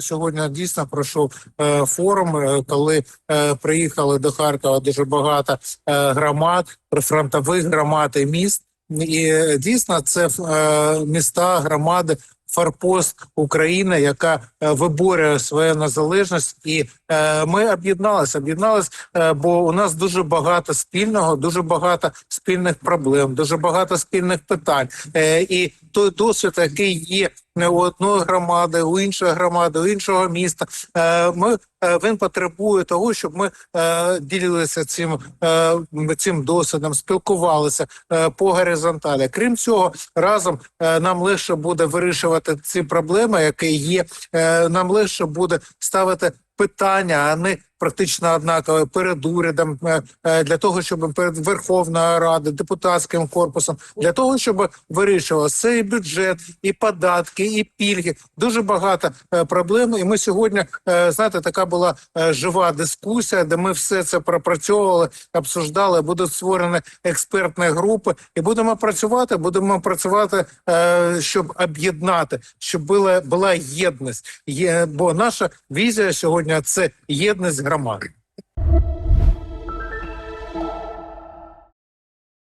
Сьогодні дійсно пройшов е, форум, е, коли е, приїхали до Харкова дуже багато е, громад, прифронтових громад і міст. І дійсно це е, міста, громади, форпост України, яка е, виборює свою незалежність, і е, ми об'єдналися. Об'єдналися, е, бо у нас дуже багато спільного, дуже багато спільних проблем, дуже багато спільних питань. Е, і той досвід, який є у одної громади, у іншої громади, у іншого міста. Е, Ми е, він потребує того, щоб ми е, ділилися цим, цим досвідом, спілкувалися по горизонталі. Крім цього, разом нам легше буде вирішувати ці проблеми, які є. Нам легше буде ставити питання, а не практично однакові перед урядом е, е, для того, щоб перед Верховною Радою, депутатським корпусом, для того, щоб вирішувався і бюджет, і податки, і пільги. Дуже багато е, проблем. І ми сьогодні знаєте, така була жива дискусія, де ми все це пропрацьовували, обсуждали. Будуть створені експертні групи, і будемо працювати. Будемо працювати, щоб об'єднати, щоб була була єдність. Є, бо наша візія сьогодні це єдність చంద్రమోహన్